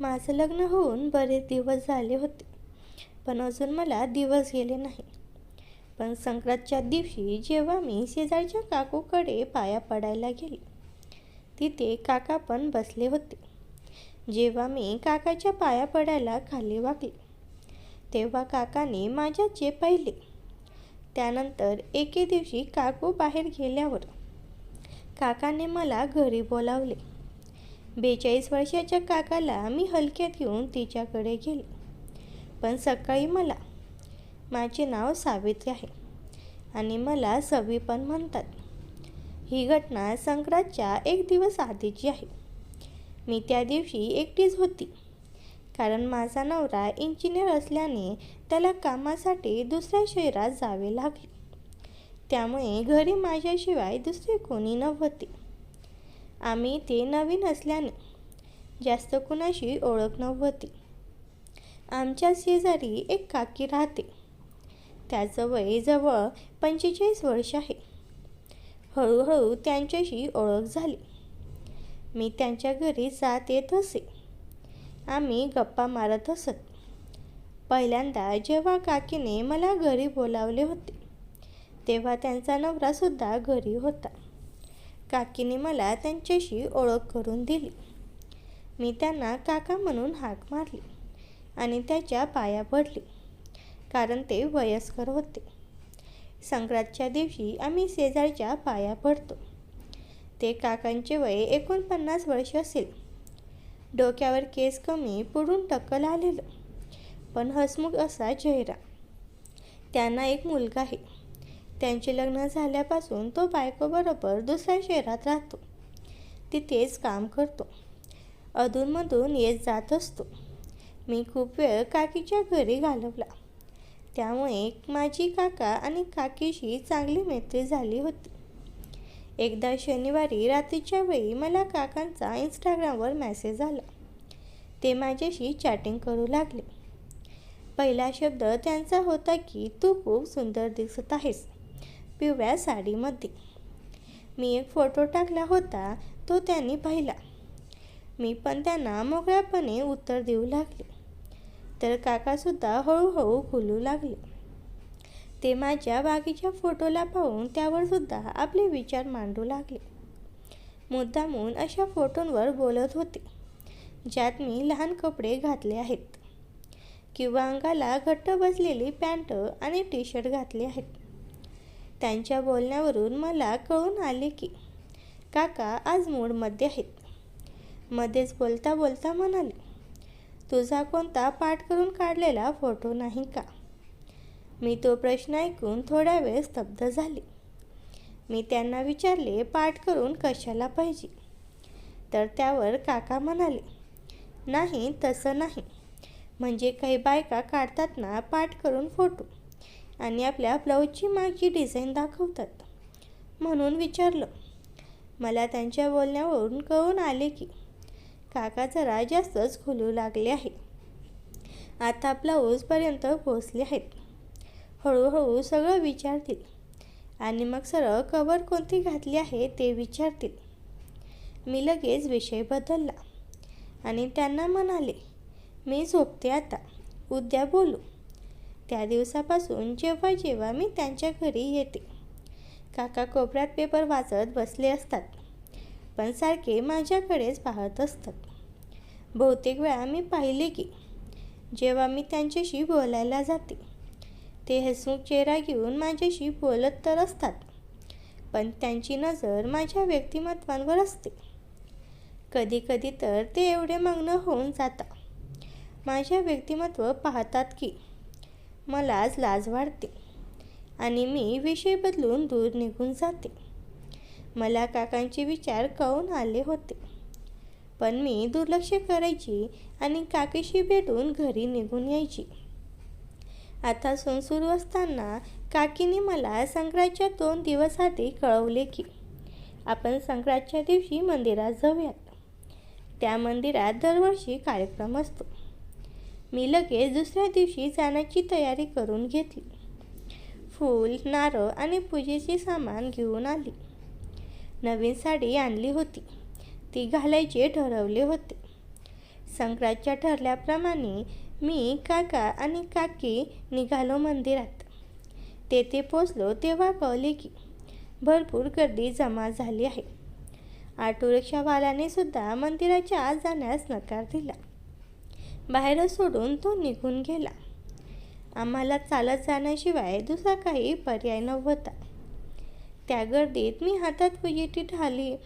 माझं लग्न होऊन बरेच दिवस झाले होते पण अजून मला दिवस गेले नाही. पण संक्रांतच्या दिवशी जेव्हा मी शेजारच्या काकूकडे पाया पडायला गेले तिथे काका पण बसले होते. जेव्हा मी काकाच्या पाया पडायला खाली वागले तेव्हा काकाने माझ्या जे पाहिले. त्यानंतर एके दिवशी काकू बाहेर गेल्यावर काकाने मला घरी बोलावले. बेचाळीस वर्षाच्या काकाला मी हलक्यात घेऊन तिच्याकडे गेले. पण सकाळी मला माझे नाव सावित्री आहे आणि मला सवी पण म्हणतात. ही घटना संक्रांतच्या एक दिवस आधीची आहे. मी त्या दिवशी एकटीच होती. कारण माझा नवरा इंजिनियर असल्याने त्याला कामासाठी दुसऱ्या शहरात जावे लागले. त्यामुळे घरी माझ्याशिवाय दुसरे कोणी नव्हते. आम्ही ते नवीन असल्याने जास्त कुणाशी ओळख नव्हती. आमच्या शेजारी एक काकी राहते. त्याचं वय जवळ पंचेचाळीस वर्ष आहे. हळूहळू त्यांच्याशी ओळख झाली. मी त्यांच्या घरी जात येत असे. आम्ही गप्पा मारत असत. पहिल्यांदा जेव्हा काकीने मला घरी बोलावले होते तेव्हा त्यांचा नवरासुद्धा घरी होता. काकीने मला त्यांच्याशी ओळख करून दिली. मी त्यांना काका म्हणून हाक मारली आणि त्याच्या पाया पडली कारण ते वयस्कर होते. संक्रांतच्या दिवशी आम्ही शेजारच्या पाया पडतो. ते काकांचे वय एकोणपन्नास वर्ष असेल. डोक्यावर केस कमी पुढून टक्कल आलेलं पण हसमुख असा चेहरा. त्यांना एक मुलगा आहे. त्यांचे लग्न झाल्यापासून तो बायकोबरोबर दुसऱ्या शहरात राहतो. तिथेच काम करतो. अधूनमधून येत जात असतो. मी खूप वेळ काकीच्या घरी घालवला. त्यामुळे माझी काका आणि काकीशी चांगली मैत्री झाली होती. एकदा शनिवारी रात्रीच्या वेळी मला काकांचा इंस्टाग्रामवर मेसेज आला. ते माझ्याशी चॅटिंग करू लागले. पहिला शब्द त्यांचा होता की तू खूप सुंदर दिसत आहेस. पिवळ्या साडीमध्ये. मी एक फोटो टाकला होता तो त्यांनी पाहिला. मी पण त्यांना मोकळ्यापणे उत्तर देऊ लागले. तर काकासुद्धा हळूहळू खुलू लागले. ते माझ्या बागेच्या फोटोला पाहून त्यावरसुद्धा आपले विचार मांडू लागले. मुद्दामून अशा फोटोंवर बोलत होते ज्यात मी लहान कपडे घातले आहेत किंवा अंगाला घट्ट बसलेली पॅन्ट आणि टी शर्ट घातले आहेत. त्यांच्या बोलण्यावरून मला कळून आले की काका आज मूडमध्ये आहेत. मध्येच बोलता बोलता म्हणाले तुझा कोणता पाठ करून काढलेला फोटो नाही का? मी तो प्रश्न ऐकून थोडा वेळ स्तब्ध झाले. मी त्यांना विचारले पाठ करून कशाला पाहिजे? तर त्यावर काका म्हणाले नाही तसं नाही. म्हणजे काही बायका काढतात ना पाठ करून फोटो. आणि आपल्या ब्लाऊजची मागची डिझाईन दाखवतात. म्हणून विचारलं. मला त्यांच्या बोलण्यावरून कळून आले की काका जरा जास्तच खुलू लागले आहे. आता ब्लाऊजपर्यंत पोचले आहेत. हळूहळू सगळं विचारतील. आणि मग सरळ कवर कोणती घातली आहे ते विचारतील. मी लगेच विषय बदलला आणि त्यांना म्हणाले मी झोपते आता. उद्या बोलू. त्या दिवसापासून जेव्हा जेव्हा मी त्यांच्या घरी येते. काका कोपऱ्यात पेपर वाचत बसले असतात. पण सारखे माझ्याकडेच पाहत असतात. बहुतेक वेळा मी पाहिले की जेव्हा मी त्यांच्याशी बोलायला जाते ते हसमुख चेहरा घेऊन माझ्याशी बोलत तर असतात पण त्यांची नजर माझ्या व्यक्तिमत्वांवर असते. कधीकधी तर ते एवढे मग्न होऊन जातात. माझ्या व्यक्तिमत्व पाहतात की मलाच लाज वाढते आणि मी विषय बदलून दूर निघून जाते. मला काकांचे विचार कळून आले होते. पण मी दुर्लक्ष करायची आणि काकीशी भेटून घरी निघून यायची. आता सण सुरू असताना काकीने मला संक्रांतच्या दोन दिवस आधी कळवले की आपण संक्रांतच्या दिवशी मंदिरात जाऊयात. त्या मंदिरात दरवर्षी कार्यक्रम असतो. मी लगेच दुसऱ्या दिवशी जाण्याची तयारी करून घेतली. फूल नारळ आणि पूजेचे सामान घेऊन आली. नवीन साडी आणली होती. ती घालायचे ठरवले होते. संक्रांतच्या ठरल्याप्रमाणे मी काका आणि काकी निघालो मंदिरात. तेथे पोचलो तेव्हा कळले की भरपूर गर्दी जमा झाली आहे. ऑटो रिक्षावाल्याने सुद्धा मंदिराच्या आत जाण्यास नकार दिला. बाहेर सोडून तो निघून गेला. आम्हाला चालत जाण्याशिवाय दुसरा काही पर्याय नव्हता. त्या गर्दीत मी हातात पूजेची ढाली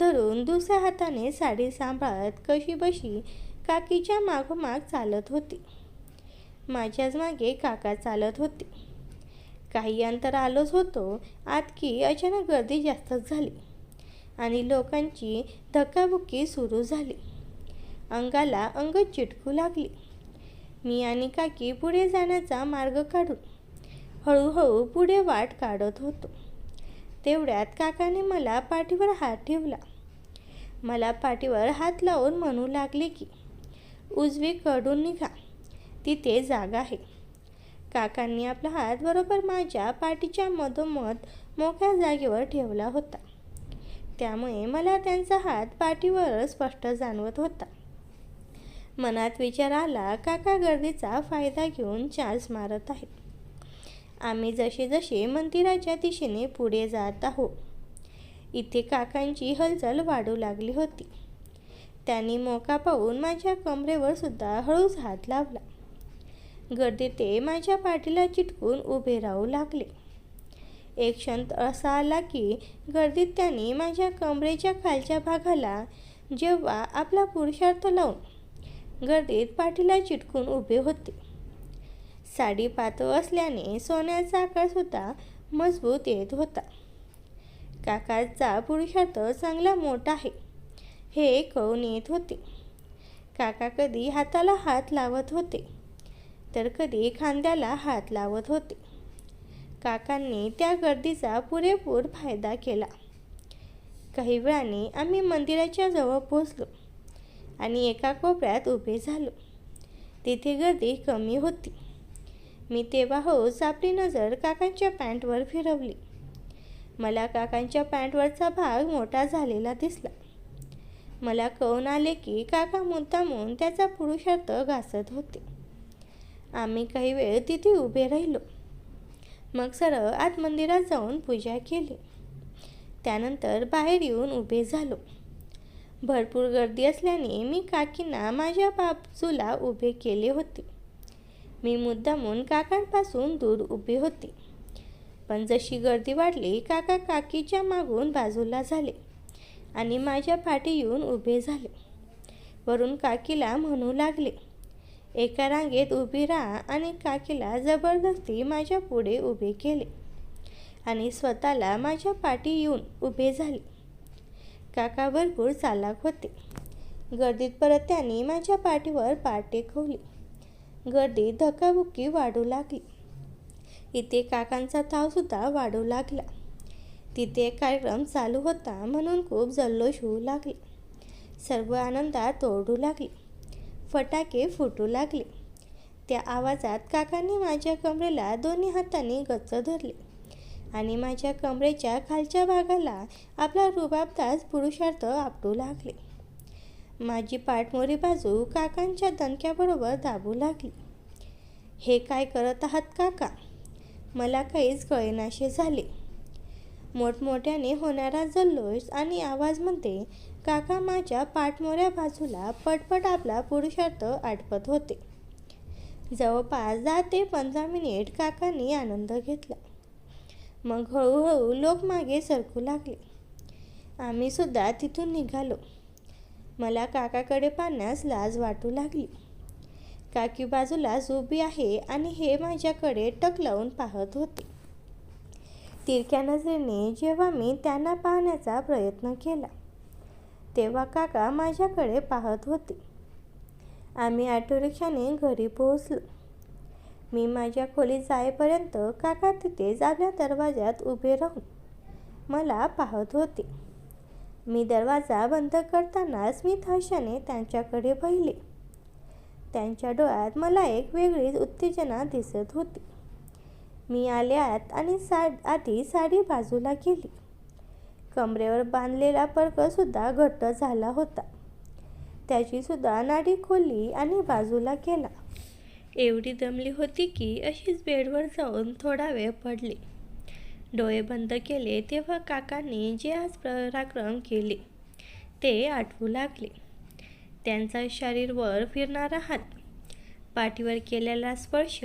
धरून दुसऱ्या हाताने साडी सांभाळत कशी बशी काकीच्या मागोमाग चालत होती. माझ्याच मागे काका चालत होते. काही अंतर आलोच होतो आत की अचानक गर्दी जास्तच झाली आणि लोकांची धक्काबुक्की सुरू झाली. अंगाला अंग चिटकू लागली. मी आणि काकी पुढे जाण्याचा मार्ग काढून हळूहळू पुढे वाट काढत होतो. तेवढ्यात काकाने मला पाठीवर हात ठेवला. मला पाठीवर हात लावून म्हणू लागले की उजवीकडून निघा. तिथे जागा आहे. काकांनी आपला हात बरोबर माझ्या पाठीच्या मधोमध मोकळ्या जागेवर ठेवला होता. त्यामुळे मला त्यांचा हात पाठीवर स्पष्ट जाणवत होता. मनात विचार आला काका गर्दीचा फायदा घेऊन चार्ज मारत आहेत. आम्ही जसे जसे मंदिराच्या दिशेने पुढे जात आहोत इथे काकांची हलचल वाढू लागली होती. त्यांनी मोका पाहून माझ्या कमरेवर सुद्धा हळूच हात लावला. गर्दी ते माझ्या पाठीला चिटकून उभे राहू लागले. एक क्षण असा आला की गर्दीत त्यांनी माझ्या कमरेच्या खालच्या भागाला जेव्हा आपला पुरुषार्थ लावून गर्दीत पाठीला चिटकून उभे होते. साडी पातळ असल्याने सोन्याचा आकारसुद्धा मजबूत येत होता. काकाचा पुरुषार्थ चांगला मोठा आहे हे कळून येत होते. काका कधी हाताला हात लावत होते तर कधी खांद्याला हात लावत होते. काकांनी त्या गर्दीचा पुरेपूर फायदा केला. काही वेळाने आम्ही मंदिराच्या जवळ पोचलो आणि एका कोपऱ्यात उभे झालो. तिथे गर्दी कमी होती. मी तेव्हा होच आपली नजर काकांच्या पॅन्टवर फिरवली. मला काकांच्या पॅन्टवरचा भाग मोठा झालेला दिसला. मला कळून आले की काका मुद्दामून त्याचा पुरुषार्थ घासत होते. आम्ही काही वेळ तिथे उभे राहिलो. मग सरळ आत मंदिरात जाऊन पूजा केली. त्यानंतर बाहेर येऊन उभे झालो. भरपूर गर्दी असल्याने मी काकींना माझ्या बाजूला उभे केले होते. मी मुद्दामून काकांपासून दूर उभे होते. पण जशी गर्दी वाढली काका काकीच्या मागून बाजूला झाले आणि माझ्या पाठी येऊन उभे झाले. वरून काकीला म्हणू लागले एका रांगेत उभी राहा आणि काकीला जबरदस्ती माझ्या पुढे उभे केले आणि स्वतःला माझ्या पाठी येऊन उभे झाले. काका भरपूर चालाक होते. गर्दीत परत त्यांनी माझ्या पाठीवर पाठ टेकवली गर्दी धक्काबुक्की वाढू लागली. इथे काकांचा तावसुद्धा वाढू लागला. तिथे कार्यक्रम चालू होता म्हणून खूप जल्लोष होऊ लागले. सर्व आनंदात ओरडू लागले. फटाके फुटू लागले. त्या आवाजात काकांनी माझ्या कमरेला दोन्ही हातांनी गच्च धरले. आणि माझ्या कमरेच्या खालच्या भागाला आपला रुबाबदास पुरुषार्थ आपटू लागले. माझी पाठमोरी बाजू काकांच्या दणक्याबरोबर दाबू लागली. हे काय करत आहात काका? मला काहीच कळेनाशे झाले. मोठमोठ्याने होणारा जल्लोष आणि आवाजमध्ये काका माझ्या पाठमोऱ्या बाजूला पटपट आपला पुरुषार्थ आटपत होते. जवळपास दहा ते पंधरा मिनिट काकांनी आनंद घेतला. मग हळूहळू लोक मागे सरकू लागले. आम्ही सुद्धा तिथून निघालो. मला काकाकडे पाहण्यास लाज वाटू लागली. काकी बाजूलाच उभी आहे आणि हे माझ्याकडे टक लावून पाहत होते. तिरक्या नजरेने जेव्हा मी त्यांना पाहण्याचा प्रयत्न केला तेव्हा काका माझ्याकडे पाहत होते. आम्ही ऑटो रिक्षाने घरी पोहोचलो. मी माझ्या खोलीत जाईपर्यंत काका तिथे आपल्या दरवाज्यात उभे राहून मला पाहत होते. मी दरवाजा बंद करतानाच मी थाशाने त्यांच्याकडे पाहिले. त्यांच्या डोळ्यात मला एक वेगळीच उत्तेजना दिसत होती. मी आल्यात आणि सा आधी साडी बाजूला केली. कमरेवर बांधलेला पर्कसुद्धा घट्ट झाला होता. त्याचीसुद्धा नाडी खोलली आणि बाजूला केला. एवढी दमली होती की अशीच बेडवर जाऊन थोडा वेळ पडली. डोळे बंद केले तेव्हा काकांनी जे आज पराक्रम केले ते आठवू लागले. त्यांचा शरीरवर फिरणारा हात पाठीवर केलेला स्पर्श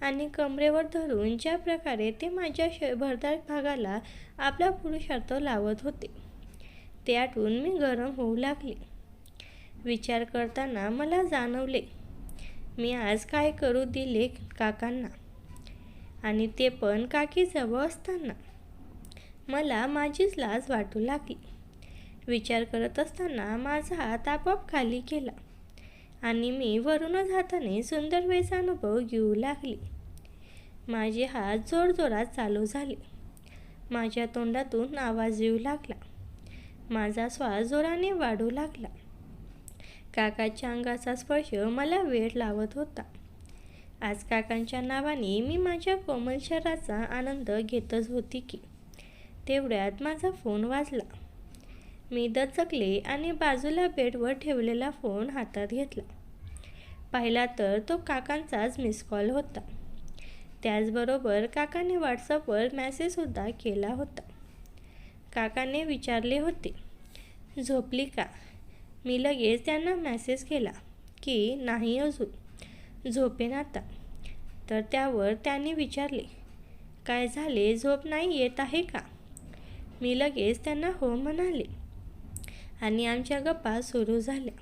आणि कमरेवर धरून ज्या प्रकारे ते माझ्या श भरदार भागाला आपला पुरुषार्थ लावत होते ते आठवून मी गरम होऊ लागले. विचार करताना मला जाणवले मी आज काय करू दिले काकांना? आणि ते पण काकीजवळ असताना. मला माझीच लाज वाटू लागली. विचार करत असताना माझा हात आपोआप खाली केला आणि मी वरूनच हाताने सुंदर वेळचा अनुभव घेऊ लागली. माझे हात जोरजोरात चालू झाले. माझ्या तोंडातून आवाज येऊ लागला. माझा श्वास जोराने वाढू लागला. काकाच्या अंगाचा स्पर्श मला वेळ लावत होता. आज काकांच्या नावाने मी माझ्या कोमल शहराचा आनंद घेतच होती की तेवढ्यात माझा फोन वाजला. मी दचकले आणि बाजूला बेडवर ठेवलेला फोन हातात घेतला. पाहिला तर तो काकांचाच मिस कॉल होता. त्याचबरोबर काकाने व्हॉट्सअपवर मॅसेजसुद्धा केला होता. काकाने विचारले होते झोपली का? मी लगेच त्यांना मॅसेज केला की नाही अजून. झोपेन आता. तर त्यावर त्यांनी विचारले काय झाले? झोप नाही येत आहे का? मी लगेच त्यांना हो म्हणाले. आणि आमच्या गप्पा सुरू झाल्या.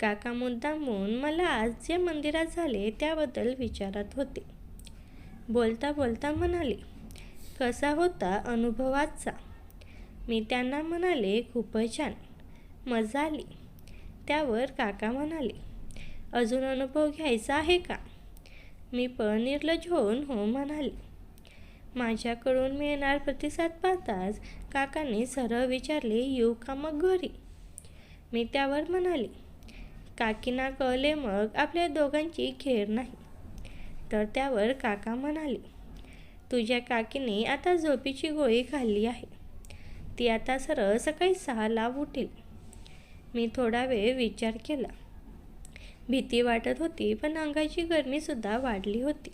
काका मुद्दामून मला आज जे मंदिरात झाले त्याबद्दल विचारत होते. बोलता बोलता म्हणाले कसा होता अनुभव आजचा मी त्यांना म्हणाले खूपच छान. मजा आली त्यावर काका म्हणाले अजून अनुभव घ्यायचा आहे का? मी पण निर्लज होऊन हो म्हणाले माझ्याकडून मिळणार प्रतिसाद पाहताच काकाने सरळ विचारले येऊ का मग घरी? मी त्यावर म्हणाले काकीना कळले मग आपल्या दोघांची खेळ नाही. तर त्यावर काका म्हणाले तुझ्या काकीने आता झोपीची गोळी खाल्ली आहे. ती आता सरळ सकाळी सहाला उठेल. मी थोडा वेळ विचार केला. भीती वाटत होती पण अंगाची गरमीसुद्धा वाढली होती.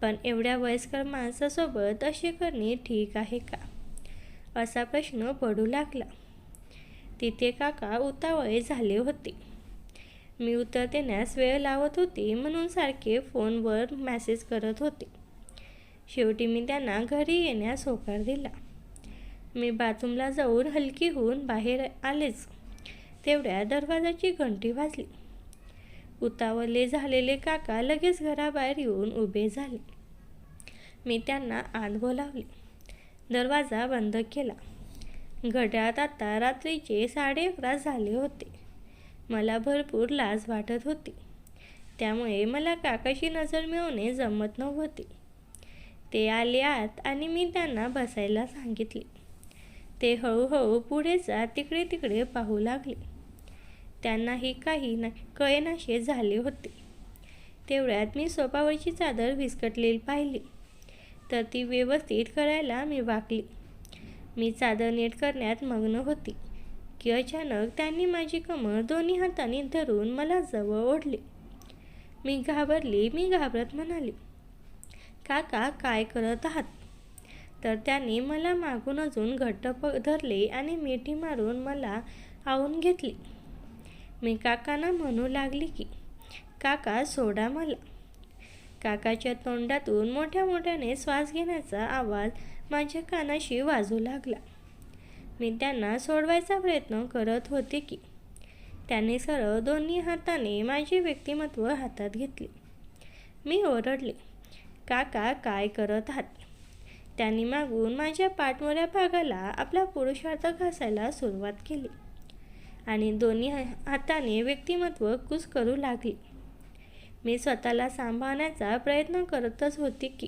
पण एवढ्या वयस्कर माणसासोबत असे करणे ठीक आहे का? असा प्रश्न पडू लागला. तिथे काका उतावळे झाले होते. मी उत्तर देण्यास वेळ लावत होती म्हणून सारखे फोनवर मॅसेज करत होते. शेवटी मी त्यांना घरी येण्यास होकार दिला. मी बाथरूमला जाऊन हलकी होऊन बाहेर आलेच. तेवढ्या दरवाजाची घंटी वाजली. उतावले झालेले काका लगेच घराबाहेर येऊन उभे झाले. मी त्यांना आत बोलावले. दरवाजा बंद केला. घड्यात आता रात्रीचे साडे अकरा झाले होते. मला भरपूर लाज वाटत होती. त्यामुळे मला काकाशी नजर मिळवणे जमत नव्हते. ते आले आत आणि मी त्यांना बसायला सांगितले. ते हळूहळू पुढे जात तिकडे तिकडे पाहू लागले. त्यांनाही काही न कळेनाशे झाले होते. तेवढ्यात मी सोपावरची चादर विस्कटलेली पाहिली. तर ती व्यवस्थित करायला मी वाकली मी चादर नीट करण्यात मग्न होती. की अचानक त्यांनी माझी कमर दोन्ही हातांनी धरून मला जवळ ओढले. मी घाबरली मी घाबरत म्हणाले काका काय करत आहात? तर त्यांनी मला मागून अजून घट्ट प धरले आणि मिठी मारून मला आवून घेतले. मी काकांना म्हणू लागली की काका सोडा मला. काकाच्या तोंडातून मोठ्या मोठ्याने श्वास घेण्याचा आवाज माझ्या कानाशी वाजू लागला. मी त्यांना सोडवायचा प्रयत्न करत होते की त्याने सरळ दोन्ही हाताने माझे व्यक्तिमत्व हातात घेतले. मी ओरडले काका काय करत आहात? त्यांनी मागून माझ्या पाठमोऱ्या भागाला आपला पुरुषार्थ घासायला सुरुवात केली. आणि दोन्ही हाताने व्यक्तिमत्व कुस करू लागले. मी स्वतःला सांभाळण्याचा प्रयत्न करतच होते की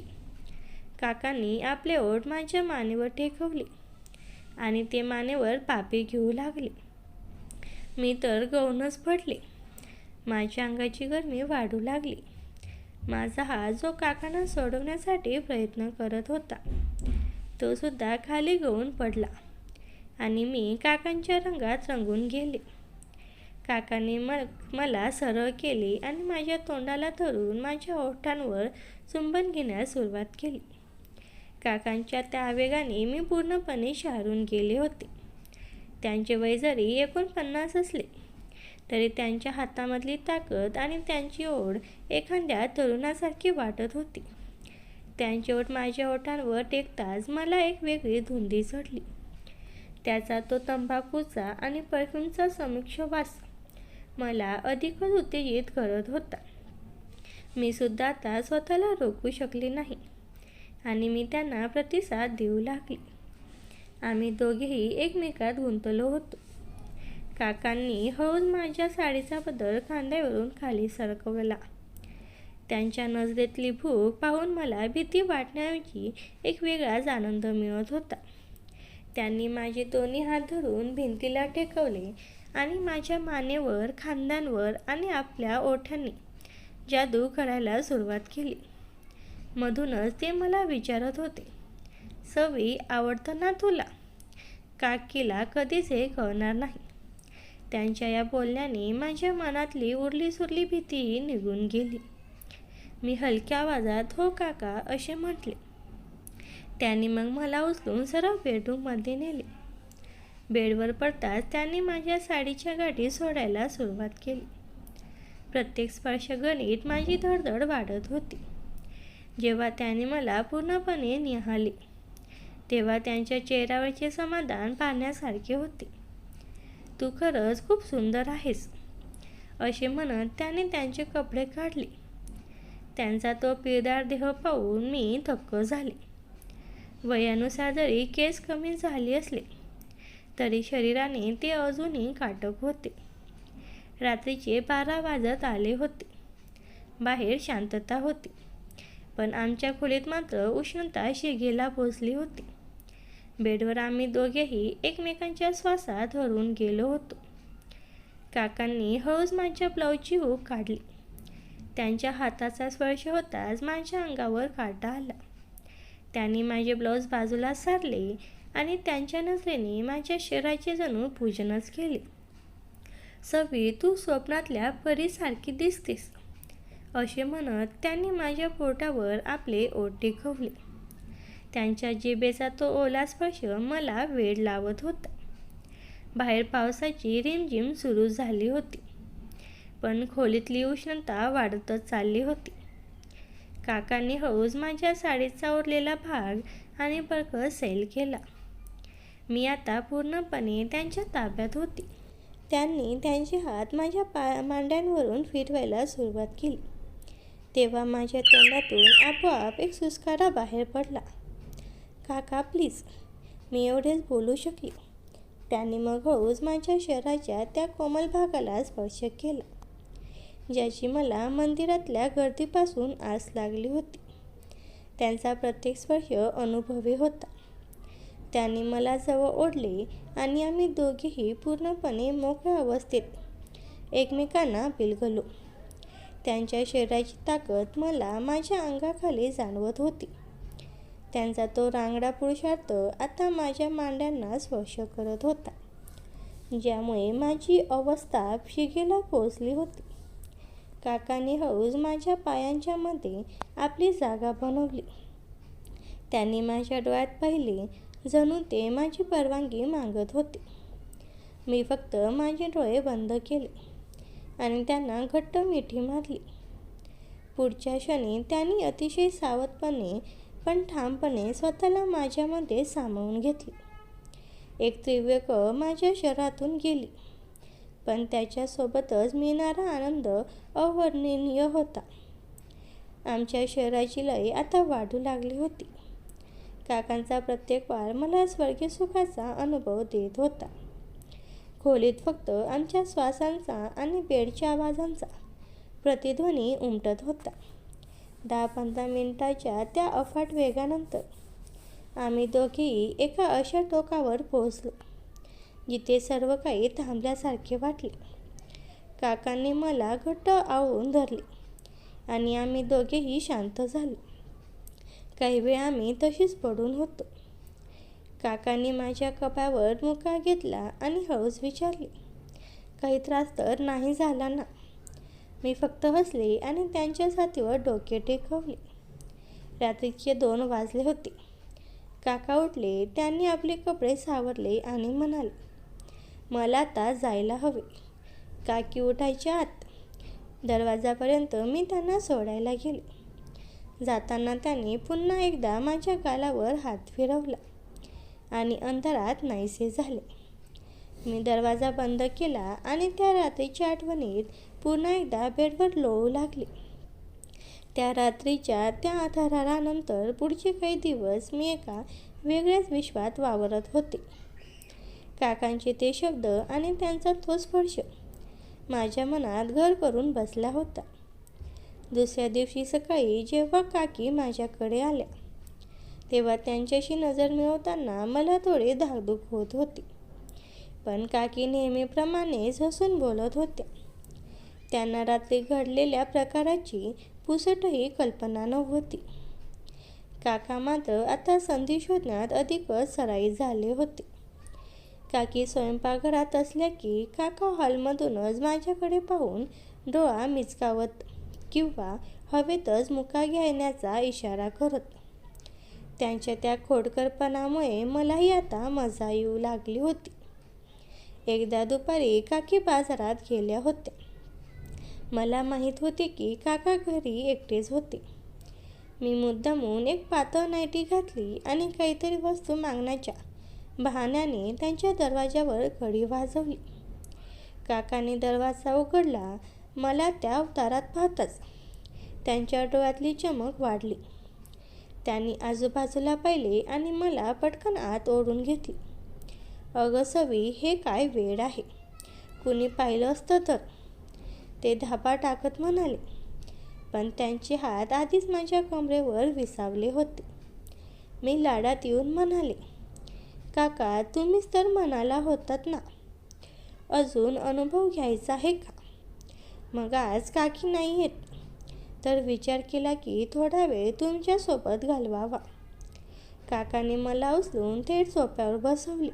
काकांनी आपले ओठ माझ्या मानेवर टेकवले आणि ते मानेवर पापे घेऊ लागले. मी तर गौनच पडले. माझ्या अंगाची गरमी वाढू लागली. माझा हा जो काकांना सोडवण्यासाठी प्रयत्न करत होता तो सुद्धा खाली गळून पडला. आणि मी काकांच्या रंगात रंगून गेले. काकांनी मग मला सरळ केले आणि माझ्या तोंडाला धरून माझ्या ओठांवर चुंबन घेण्यास सुरुवात केली. काकांच्या त्या आवेगाने मी पूर्णपणे शहरून गेले होते. त्यांचे वय जरी एकोणपन्नास असले तरी त्यांच्या हातामधली ताकद आणि त्यांची ओढ एखाद्या तरुणासारखी वाटत होती. त्यांची ओढ माझ्या ओठांवर टेकताच मला एक वेगळी धुंदी चढली त्याचा तो तंबाखूचा आणि परफ्यूमचा समीक्ष वास मला अधिकच उत्तेजित करत होता. मी सुद्धा आता स्वतःला रोखू शकले नाही आणि मी त्यांना प्रतिसाद देऊ लागले. आम्ही दोघेही एकमेकात गुंतलो होतो. काकांनी हळूच माझ्या साडीचा बदल खांद्यावरून खाली सरकवला. त्यांच्या नजरेतली भूक पाहून मला भीती वाटण्याऐवजी एक वेगळाच आनंद मिळत होता. त्यांनी माझे दोन्ही हात धरून भिंतीला टेकवले आणि माझ्या मानेवर खांद्यांवर आणि आपल्या ओठांनी जादू करायला सुरुवात केली. मधूनच ते मला विचारत होते सवी आवडतं ना तुला? काकीला कधीच हे कळणार नाही. त्यांच्या या बोलण्याने माझ्या मनातली उरली सुरली भीती निघून गेली. मी हलक्या आवाजात हो काका असे म्हटले. त्यांनी मग मला उचलून सरळ बेडरूममध्ये नेले. बेडवर पडताच त्यांनी माझ्या साडीच्या गाठी सोडायला सुरुवात केली. प्रत्येक स्पर्श गणित माझी धडधड वाढत होती. जेव्हा त्याने मला पूर्णपणे निहाले तेव्हा त्यांच्या चेहऱ्यावरचे समाधान पाहण्यासारखे होते. तू खरंच खूप सुंदर आहेस असे म्हणत त्याने त्यांचे कपडे काढले. त्यांचा तो पिळदार देह पाहून मी थक्क झाले. वयानुसार जरी केस कमी झाली असले तरी शरीराने ते अजूनही काटक होते. रात्रीचे बारा वाजत आले होते. बाहेर शांतता होती. पण आमच्या खोलीत मात्र उष्णता शिगेला पोचली होती. बेडवर आम्ही दोघेही एकमेकांच्या श्वासात हरून गेलो होतो. काकांनी हळूच माझ्या ब्लाऊजची हूक काढली. त्यांच्या हाताचा स्पर्श होताच माझ्या अंगावर काटा आला. त्यांनी माझे ब्लाऊज बाजूला सारले आणि त्यांच्या नजरेने माझ्या शरीराचे जणू पूजनच केले. सवी तू स्वप्नातल्या परीसारखी दिसतेस. असे म्हणत त्यांनी माझ्या पोटावर आपले ओटे खवले. त्यांच्या जिबेचा तो ओला स्पर्श मला वेळ लावत होता. बाहेर पावसाची रिमझिम सुरू झाली होती. पण खोलीतली उष्णता वाढतच चालली होती. काकांनी हळूच माझ्या साडीचा उरलेला भाग आणि बळकट सैल केला. मी आता पूर्णपणे त्यांच्या ताब्यात होती. त्यांनी त्यांचे हात माझ्या पा मांड्यांवरून फिरवायला सुरुवात केली. तेव्हा माझ्या तोंडातून आपोआप एक सुस्कारा बाहेर पडला. काका प्लीज मी एवढेच बोलू शकले. त्यांनी मग हळूच माझ्या शहराच्या त्या कोमल भागाला स्पर्श केला. ज्याची मला मंदिरातल्या गर्दीपासून आस लागली होती. त्यांचा प्रत्येक स्पर्श अनुभवी होता. त्यांनी मला जवळ ओढले आणि आम्ही दोघेही पूर्णपणे मोकळ्या अवस्थेत एकमेकांना बिलगलो. त्यांच्या शरीराची ताकद मला माझ्या अंगाखाली जाणवत होती. त्यांचा तो रांगडा पुरुषार्थ आता माझ्या मांड्यांना स्पर्श करत होता ज्यामुळे माझी अवस्था शिगेला पोचली होती. काकांनी हळूच माझ्या पायांच्या मध्ये आपली जागा बनवली. त्यांनी माझ्या डोळ्यात पाहिले जणू ते माझी परवानगी मागत होते. मी फक्त माझे डोळे बंद केले आणि त्यांना घट्ट मिठी मारली. पुढच्या क्षणी त्यांनी अतिशय सावधपणे पण ठामपणे स्वतःला माझ्यामध्ये सामावून घेतले. एक तीव्र कळ माझ्या शहरातून गेली. पण त्याच्यासोबतच मिळणारा आनंद अवर्णनीय होता. आमच्या शहराची लय आता वाढू लागली होती. काकांचा प्रत्येक वार मला स्वर्गीय सुखाचा अनुभव देत होता. खोलीत फक्त आमच्या श्वासांचा आणि बेडच्या आवाजांचा प्रतिध्वनी उमटत होता. दहा पंधरा मिनिटाच्या त्या अफाट वेगानंतर आम्ही दोघेही एका अशा टोकावर पोहोचलो. जिथे सर्व काही थांबल्यासारखे वाटले. काकांनी मला घट्ट आवळून धरले आणि आम्ही दोघेही शांत झालो. काही वेळ आम्ही तशीच पडून होतो. काकांनी माझ्या कपावर मुका घेतला आणि हळूच विचारले काही त्रास तर नाही झाला ना? मी फक्त हसले आणि त्यांच्या छातीवर डोके टेकवले. रात्रीचे दोन वाजले होते. काका उठले त्यांनी आपले कपडे सावरले आणि म्हणाले मला आता जायला हवे. काकी उठायच्या आत दरवाजापर्यंत मी त्यांना सोडायला गेले. जाताना त्यांनी पुन्हा एकदा माझ्या गालावर हात फिरवला आणि अंधारात नाहीसे झाले. मी दरवाजा बंद केला आणि त्या रात्रीच्या आठवणीत पुन्हा एकदा बेडवर लोळू लागले. त्या रात्रीच्या त्या थरारानंतर पुढचे काही दिवस मी एका वेगळ्याच विश्वात वावरत होते. काकांचे ते शब्द आणि त्यांचा तो स्पर्श माझ्या मनात घर करून बसला होता. दुसऱ्या दिवशी सकाळी जेव्हा काकी माझ्याकडे आल्या तेव्हा त्यांच्याशी नजर मिळवताना मला थोडी धाकधूक होत होती. पण काकी नेहमीप्रमाणेच हसून बोलत होत्या. त्यांना रात्री घडलेल्या प्रकाराची पुसटही कल्पना नव्हती. काका मात्र आता संधी शोधण्यात अधिकच सराई झाले होते. काकी स्वयंपाकघरात असल्या की काका हॉलमधूनच माझ्याकडे पाहून डोळा मिचकावत किंवा हवेतच मुका घेण्याचा इशारा करत. त्यांच्या त्या खोडकरपणामुळे मलाही आता मजा येऊ लागली होती. एकदा दुपारी काकी बाजारात गेल्या होत्या. मला माहीत होते की काका घरी एकटेच होते. मी मुद्दामून एक पातळ नाईटी घातली आणि काहीतरी वस्तू मागण्याच्या बहाण्याने त्यांच्या दरवाजावर कडी वाजवली. काकाने दरवाजा उघडला. मला त्या अवतारात पाहताच त्यांच्या डोळ्यातली चमक वाढली. त्यांनी आजूबाजूला पाहिले आणि मला पटकन आत ओढून घेतली. अगं सवी हे काय वेळ आहे? कुणी पाहिलं असतं तर? ते धाबा टाकत म्हणाले. पण त्यांचे हात आधीच माझ्या कमरेवर विसावले होते. मी लाडात येऊन म्हणाले काका तुम्हीच तर म्हणाला होतात ना. अजून अनुभव घ्यायचा आहे का? मग आज काकी नाही येत. तर विचार केला की थोडा वेळ तुमच्यासोबत घालवावा. काकाने मला उचलून थेट सोप्यावर बसवले.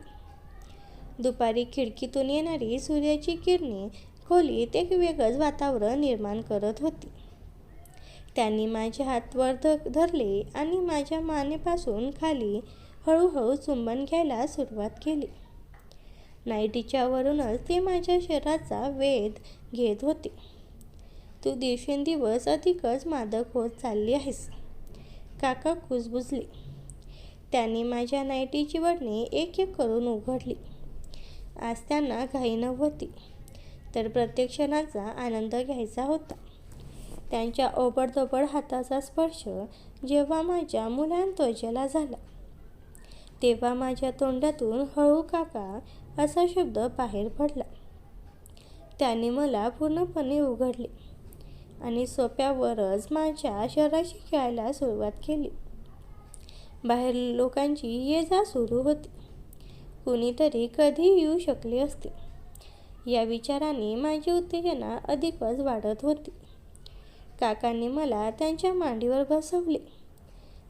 दुपारी खिडकीतून येणारी सूर्याची किरणे खोलीत एक वेगळंच वातावरण निर्माण करत होती. त्यांनी माझे हात वर धरले आणि माझ्या मानेपासून खाली हळूहळू चुंबन घ्यायला सुरुवात केली. नाईटीच्यावरूनच ती ते माझ्या शरीराचा वेध घेत होते. तू दिवसेंदिवस अधिकच मादक होत चालली आहेस. काका कुजबुजले. त्यांनी माझ्या नाईटीची वडणे एक एक करून उघडली. आज त्यांना घाई नव्हती तर प्रत्येक क्षणाचा आनंद घ्यायचा होता. त्यांच्या ओबडधोबड हाताचा स्पर्श जेव्हा माझ्या मुलां झाला तेव्हा माझ्या तोंडातून हळू काका असा शब्द बाहेर पडला. त्याने मला पूर्णपणे उघडले आणि सोप्यावरच माझ्या शरीराशी खेळायला सुरुवात केली. बाहेर लोकांची ये जा सुरू होती. कुणीतरी कधी येऊ शकले असते. या विचाराने माझी उत्तेजना अधिकच वाढत होती. काकांनी मला त्यांच्या मांडीवर बसवले.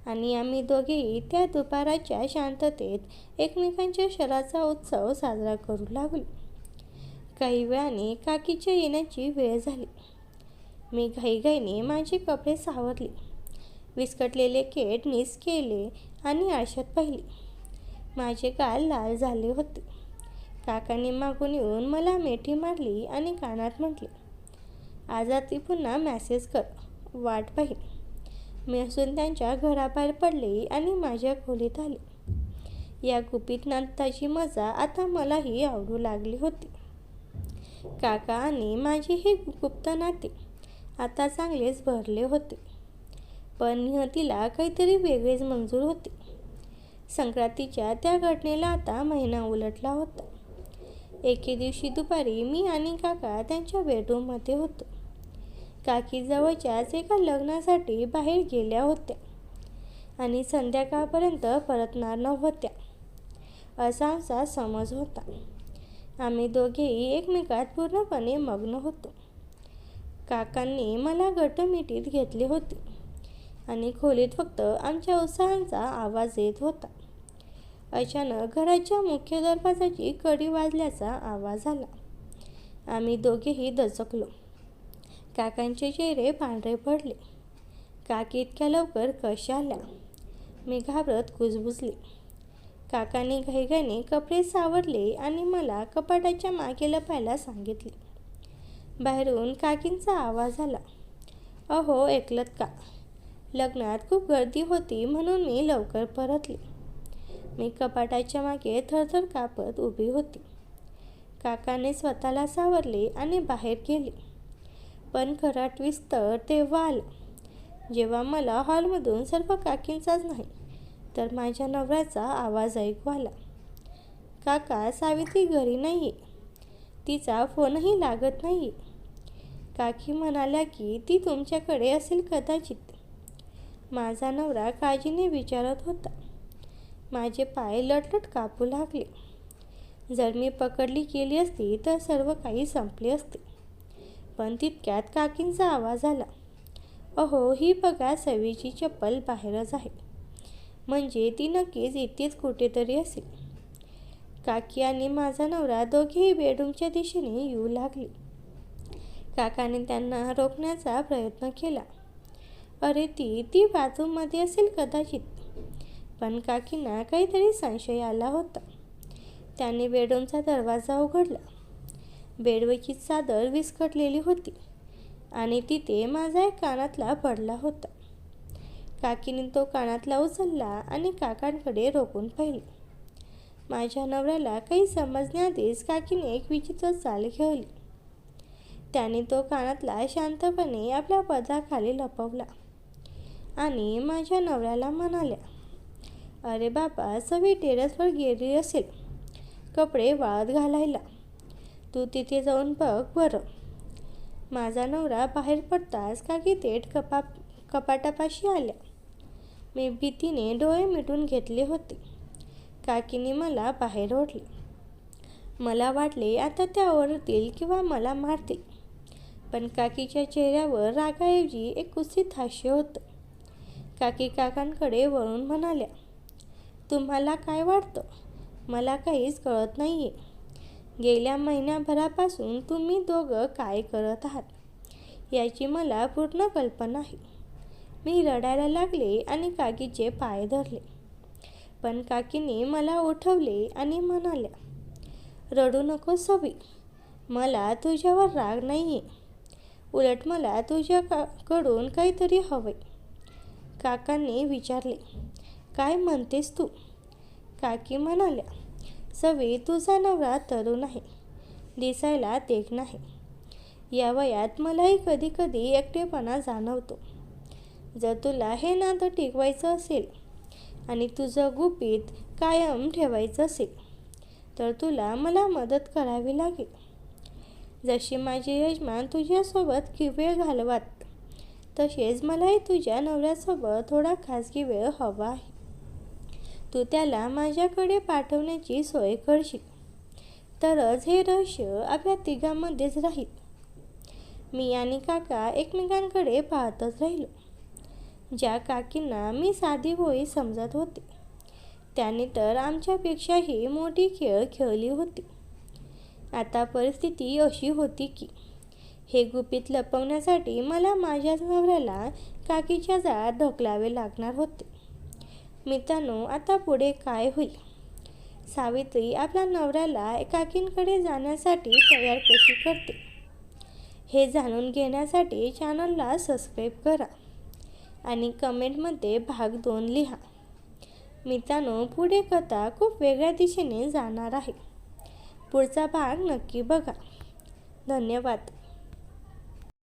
आणि आम्ही दोघेही त्या दुपाराच्या शांततेत एकमेकांच्या शराचा उत्सव साजरा करू लागलो. काही वेळाने काकीच्या येण्याची वेळ झाली. मी घाईघाईने माझे कपडे सावरले. विस्कटलेले केट निस केले आणि आरशात पाहिले. माझे गाल लाल झाले होते. काकाने मागून येऊन मला मेठी मारली आणि कानात म्हटले आज ती पुन्हा मॅसेज कर. वाट पाहिली. मी असून त्यांच्या घराबाहेर पडले आणि माझ्या खोलीत आले. या गुपित नाताची मजा आता मलाही आवडू लागली होती. काका आणि माझे हे गुप्त नाते आता चांगलेच भरले होते. पण निहतीला काहीतरी वेगळेच मंजूर होते. संक्रांतीच्या त्या घटनेला आता महिना उलटला होता. एके दिवशी दुपारी मी आणि काका त्यांच्या बेडरूममध्ये होतो. काकी जवळच्याच एका लग्नासाठी बाहेर गेल्या होत्या आणि संध्याकाळपर्यंत परतणार नव्हत्या. असा आमचा समज होता. आम्ही दोघेही एकमेकात पूर्णपणे मग्न होतो. काकांनी मला गटमिटीत घेतले होते आणि खोलीत फक्त आमच्या उत्साहांचा आवाज येत होता. अचानक घराच्या मुख्य दरवाजाची कडी वाजल्याचा आवाज आला. आम्ही दोघेही दचकलो. काकांचे चेहरे पांढरे पडले. काकी इतक्या लवकर कशा आल्या? मी घाबरत कुजबुजले. काकांनी घाईघाईने कपडे सावरले आणि मला कपाटाच्या मागे लपायला सांगितले. बाहेरून काकींचा आवाज आला. अहो ऐकलत का? लग्नात खूप गर्दी होती म्हणून मी लवकर परतले. मी कपाटाच्या मागे थरथर कापत उभी होती. काकाने स्वतःला सावरले आणि बाहेर गेले. पण खरा ट्विस्ट तर तेव्हा आला. जेव्हा मला हॉलमधून सर्व काकींचाच नाही तर माझ्या नवऱ्याचा आवाज ऐकू आला. काका सावित्री घरी नाही आहे तिचा फोनही लागत नाही काकी म्हणाल्या की ती तुमच्याकडे असेल कदाचित. माझा नवरा काळजीने विचारत होता. माझे पाय लटलट कापू लागले. जर मी पकडली केली असती तर सर्व काही संपले असते. पण तितक्यात काकींचा आवाज आला. अहो ही बघा सवीची चप्पल बाहेरच आहे. म्हणजे ती नक्कीच इथेच कुठेतरी असेल. काकी आणि माझा नवरा दोघेही बेडरूमच्या दिशेने येऊ लागले. काकाने त्यांना रोखण्याचा प्रयत्न केला. अरे ती ती बाथरूममध्ये असेल कदाचित. पण काकींना काहीतरी संशय आला होता. त्याने बेडरूमचा दरवाजा उघडला. बेडवरची चादर विस्कटलेली होती आणि तिथे माझा एक कानातला पडला होता. काकीने तो कानातला उचलला आणि काकांकडे रोखून पाहिले. माझ्या नवऱ्याला काही समजण्याआधीच काकीने एक विचित्र चाल घेवली त्याने तो कानातला शांतपणे आपल्या पदाखाली लपवला आणि माझ्या नवऱ्याला म्हणाल्या अरे बाबा सवी टेरेसवर गेली असेल. कपडे वाळत घालायला. तू तिथे जाऊन बघ बरं. माझा नवरा बाहेर पडताच काकी थेट कपा कपाटापाशी आल्या. मी भीतीने डोळे मिटून घेतले होते. काकीने मला बाहेर ओढले. मला वाटले आता त्या ओरडतील किंवा मला मारतील. पण काकीच्या चेहऱ्यावर रागाऐवजी एक कुसीत हास्य होतं. काकी काकांकडे वळून म्हणाल्या तुम्हाला काय वाटतं? मला काहीच कळत नाही आहे गेल्या महिन्याभरापासून तुम्ही दोघं काय करत आहात? याची मला पूर्ण कल्पना आहे. मी रडायला लागले आणि काकीचे पाय धरले. पण काकीने मला उठवले आणि म्हणाल्या रडू नको सवी मला तुझ्यावर राग नाही आहे उलट मला तुझ्याकडून काहीतरी हवं काकांनी विचारले काय म्हणतेस तू? काकी म्हणाल्या सवी तुझा नवरा तरुण आहे. दिसायला तेक नाही. या वयात मलाही कधी कधी एकटेपणा जाणवतो. जर तुला हे नातं टिकवायचं असेल आणि तुझं गुपित कायम ठेवायचं असेल तर तुला मला मदत करावी लागेल. जशी माझे यजमान तुझ्यासोबत वेळ घालवात तसेच मलाही तुझ्या नवऱ्यासोबत थोडा खाजगी वेळ हवा आहे. तू त्याला माझ्याकडे पाठवण्याची सोय करशील. तरच हे रहस्य आपल्या तिघांमध्येच राहील. मी आणि काका एकमेकांकडे पाहतच राहिलो. ज्या काकींना मी साधी होई समजत होते त्याने तर आमच्यापेक्षाही मोठी खेळ खेळली होती. आता परिस्थिती अशी होती की हे गुपित लपवण्यासाठी मला माझ्याच नवऱ्याला काकीच्या जाळ्यात ढकलावे लागणार होते. मित्रांनो आता पुढे काय होईल? सावित्री आपल्या नवऱ्याला एकाकींकडे जाण्यासाठी तयार कशी करते? हे जाणून घेण्यासाठी चॅनलला सबस्क्राईब करा आणि कमेंटमध्ये भाग दोन लिहा. मित्रांनो पुढे कथा खूप वेगळ्या दिशेने जाणार आहे. पुढचा भाग नक्की बघा. धन्यवाद.